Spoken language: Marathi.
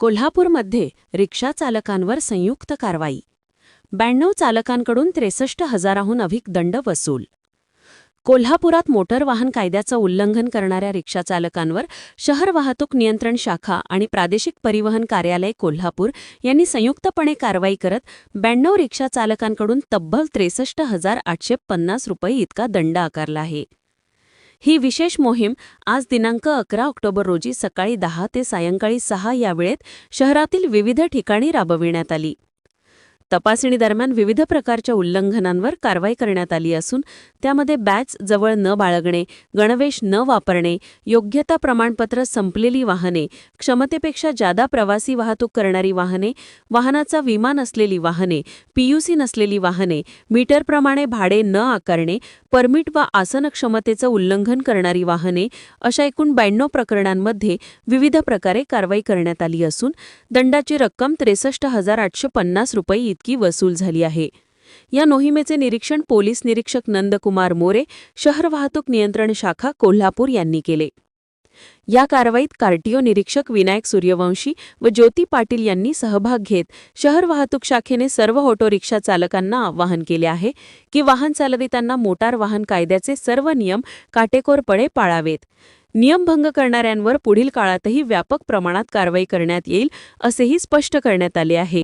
कोल्हापूरमध्ये रिक्षा चालकांवर संयुक्त कारवाई. ब्याण्णव चालकांकडून त्रेसष्ट हजाराहून अधिक दंड वसूल. कोल्हापुरात मोटर वाहन कायद्याचं उल्लंघन करणाऱ्या रिक्षाचालकांवर शहर वाहतूक नियंत्रण शाखा आणि प्रादेशिक परिवहन कार्यालय कोल्हापूर यांनी संयुक्तपणे कारवाई करत ब्याण्णव रिक्षाचालकांकडून तब्बल त्रेसष्ट हजार आठशे पन्नास रुपये इतका दंड आकारला आहे. ही विशेष मोहीम आज दिनांक अकरा ऑक्टोबर रोजी सकाळी दहा ते सायंकाळी सहा या वेळेत शहरातील विविध ठिकाणी राबविण्यात आली. तपासणी दरम्यान विविध प्रकारच्या उल्लंघनांवर कारवाई करण्यात आली असून त्यामध्ये बॅच जवळ न बाळगणे गणवेश न वापरणे योग्यता प्रमाणपत्र संपलेली वाहने क्षमतेपेक्षा जादा प्रवासी वाहतूक करणारी वाहने वाहनाचा विमा नसलेली वाहने पीयूसी नसलेली वाहने मीटरप्रमाणे भाडे न आकारणे परमिट व आसन क्षमतेचं उल्लंघन करणारी वाहने अशा एकूण ब्याण्णव प्रकरणांमध्ये विविध प्रकारे कारवाई करण्यात आली असून दंडाची रक्कम त्रेसष्ट हजार आठशे पन्नास रुपये इतकी वसूल झाली आहे. या मोहिमेचे निरीक्षण पोलीस निरीक्षक नंदकुमार मोरे शहर वाहतूक नियंत्रण शाखा कोल्हापूर यांनी केले. या कारवाईत कार्टिओ निरीक्षक विनायक सूर्यवंशी व ज्योती पाटील यांनी सहभाग घेत शहर वाहतूक शाखेने सर्व ऑटो रिक्षा चालकांना आवाहन केले आहे की वाहन चालवितांना मोटार वाहन कायद्याचे सर्व नियम काटेकोरपणे पाळावेत. नियमभंग करणाऱ्यांवर पुढील काळातही व्यापक प्रमाणात कारवाई करण्यात येईल असेही स्पष्ट करण्यात आले आहे.